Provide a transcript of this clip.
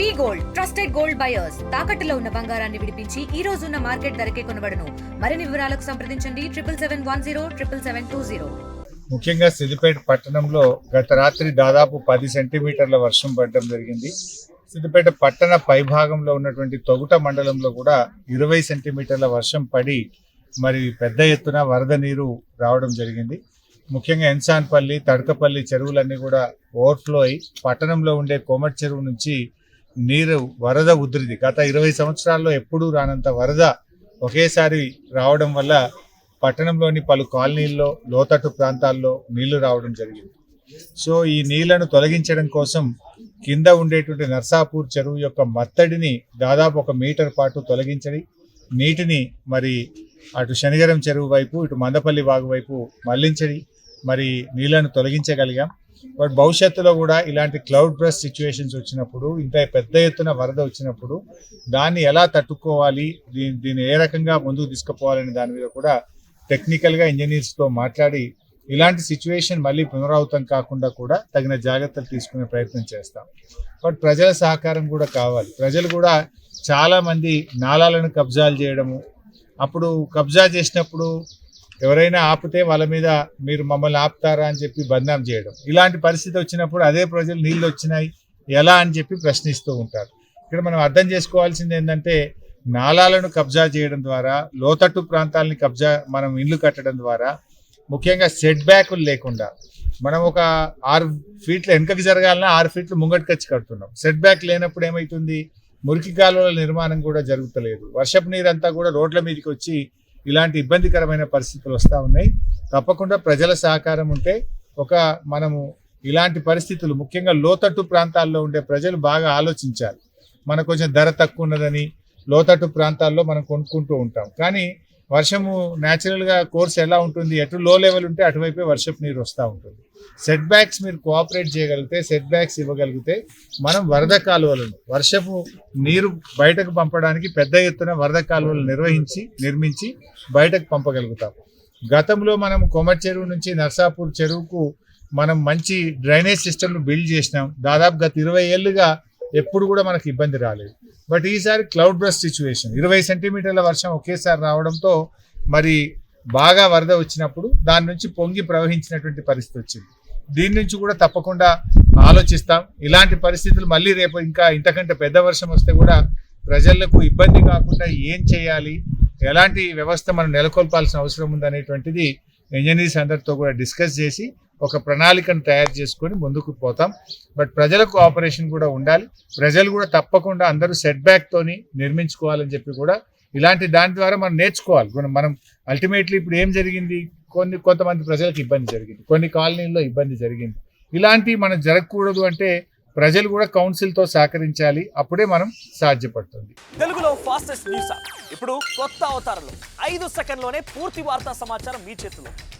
V gold trusted gold buyers. తాకట్టులో ఉన్న బంగారాన్ని విడిపించి ఈ రోజు ఉన్న మార్కెట్ ధరకే కొనబడను. మరిన్ని వివరాలకు సంప్రదించండి. Triple seven one zero triple seven two zero. ముఖ్యంగా సిద్దిపేట పట్టణంలో గత రాత్రి దాదాపు పది సెంటీమీటర్ల వర్షం పడడం జరిగింది. సిద్దిపేట పట్టణ పైభాగంలో ఉన్నటువంటి తొగుట మండలంలో కూడా ఇరవై సెంటీమీటర్ల వర్షం పడి మరి పెద్ద ఎత్తున వరద నీరు రావడం జరిగింది. ముఖ్యంగా ఎన్సాన్పల్లి తడకపల్లి చెరువులన్నీ కూడా ఓవర్ఫ్లో అయి పట్టణంలో ఉండే కోమటి చెరువు నుంచి నీరు వరద ఉధృతి. గత ఇరవై సంవత్సరాల్లో ఎప్పుడూ రానంత వరద ఒకేసారి రావడం వల్ల పట్టణంలోని పలు కాలనీల్లో లోతట్టు ప్రాంతాల్లో నీళ్ళు రావడం జరిగింది. సో ఈ నీళ్ళను తొలగించడం కోసం కింద ఉండేటువంటి నర్సాపూర్ చెరువు యొక్క మత్తడిని దాదాపు ఒక మీటర్ పాటు తొలగించడి. నీటిని మరి అటు శనిగరం చెరువు వైపు ఇటు మందపల్లి వాగు వైపు మళ్ళించడి. మరి నీళ్ళను తొలగించగలిగాం. బట్ భవిష్యత్తులో కూడా ఇలాంటి క్లౌడ్ బ్రష్ సిచ్యువేషన్స్ వచ్చినప్పుడు ఇంత పెద్ద ఎత్తున వరద వచ్చినప్పుడు దాన్ని ఎలా తట్టుకోవాలి దీని దీన్ని ఏ రకంగా ముందుకు తీసుకుపోవాలనే దాని మీద కూడా టెక్నికల్గా ఇంజనీర్స్తో మాట్లాడి ఇలాంటి సిచ్యువేషన్ మళ్ళీ పునరావృతం కాకుండా కూడా తగిన జాగ్రత్తలు తీసుకునే ప్రయత్నం చేస్తాం. బట్ ప్రజల సహకారం కూడా కావాలి. ప్రజలు కూడా చాలామంది నాళాలను కబ్జాలు చేయడము అప్పుడు కబ్జా చేసినప్పుడు ఎవరైనా ఆపితే వాళ్ళ మీద మీరు మమ్మల్ని ఆపుతారా అని చెప్పి బదనాం చేయడం. ఇలాంటి పరిస్థితి వచ్చినప్పుడు అదే ప్రజలు నీళ్ళు వచ్చినాయి. ఎలా అని చెప్పి ప్రశ్నిస్తూ ఉంటారు. ఇక్కడ మనం అర్థం చేసుకోవాల్సింది ఏంటంటే నాలాలను కబ్జా చేయడం ద్వారా లోతట్టు ప్రాంతాలని కబ్జా మనం ఇల్లు కట్టడం ద్వారా ముఖ్యంగా సెట్ బ్యాకులు లేకుండా మనం ఒక ఆరు ఫీట్లు వెనుకకి జరగాలన్నా ఆరు ఫీట్లు ముంగటికి వచ్చి కడుతున్నాం. సెట్ బ్యాక్ లేనప్పుడు ఏమవుతుంది మురికి కాలువల నిర్మాణం కూడా జరుగుతలేదు. వర్షపు నీరంతా కూడా రోడ్ల మీదకి వచ్చి ఇలాంటి ఇబ్బందికరమైన పరిస్థితులు వస్తూ ఉన్నాయి. తప్పకుండా ప్రజల సహకారం ఉంటే ఒక మనము ఇలాంటి పరిస్థితులు ముఖ్యంగా లోతట్టు ప్రాంతాల్లో ఉండే ప్రజలు బాగా ఆలోచించాలి. మనకు కొంచెం ధర తక్కువ ఉన్నదని లోతట్టు ప్రాంతాల్లో మనం కొనుక్కుంటూ ఉంటాం. కానీ వర్షము న్యాచురల్గా కోర్స్ ఎలా ఉంటుంది ఎటు లో లెవెల్ ఉంటే అటువైపే వర్షపు నీరు వస్తూ ఉంటుంది. సెట్ బ్యాక్స్ మీరు కోఆపరేట్ చేయగలిగితే సెట్ బ్యాక్స్ ఇవ్వగలిగితే మనం వరద కాలువలను వర్షపు నీరు బయటకు పంపడానికి పెద్ద ఎత్తున వరద కాలువలు నిర్వహించి నిర్మించి బయటకు పంపగలుగుతాం. గతంలో మనం కొమర్ చెరువు నుంచి నర్సాపూర్ చెరువుకు మనం మంచి డ్రైనేజ్ సిస్టమ్ను బిల్డ్ చేసినాం. దాదాపు గత ఇరవై ఏళ్ళుగా ఎప్పుడు కూడా మనకు ఇబ్బంది రాలేదు. బట్ ఈసారి క్లౌడ్ బ్రస్ సిచ్యువేషన్ ఇరవై సెంటీమీటర్ల వర్షం ఒకేసారి రావడంతో మరి బాగా వరద వచ్చినప్పుడు దాని నుంచి పొంగి ప్రవహించినటువంటి పరిస్థితి వచ్చింది. దీని నుంచి కూడా తప్పకుండా ఆలోచిస్తాం. ఇలాంటి పరిస్థితులు మళ్ళీ రేపు ఇంకా ఇంతకంటే పెద్ద వర్షం వస్తే కూడా ప్రజలకు ఇబ్బంది కాకుండా ఏం చేయాలి? ఎలాంటి వ్యవస్థ మనం నెలకొల్పాల్సిన అవసరం ఉందనేటువంటిది ఇంజనీర్స్ అందరితో కూడా డిస్కస్ చేసి ఒక ప్రణాళికను తయారు చేసుకొని ముందుకు పోతాం. బట్ ప్రజలకు ఆపరేషన్ కూడా ఉండాలి. ప్రజలు కూడా తప్పకుండా అందరూ సెట్ బ్యాక్తోని నిర్మించుకోవాలని చెప్పి కూడా ఇలాంటి దాని ద్వారా మనం నేర్చుకోవాలి. మనం- అల్టిమేట్లీ ఇప్పుడు ఏం జరిగింది? కొన్ని కొంతమంది ప్రజలకు ఇబ్బంది జరిగింది. కొన్ని కాలనీల్లో ఇబ్బంది జరిగింది. ఇలాంటి మనం జరగకూడదు అంటే ప్రజలు కూడా కౌన్సిల్తో సహకరించాలి. అప్పుడే మనం సాధ్యపడుతుంది. తెలుగులో ఫాస్టెస్ట్ న్యూస్ ఇప్పుడు కొత్త అవతారంలో. ఐదు సెకండ్లోనే పూర్తి వార్తా సమాచారం మీ చేతిలో.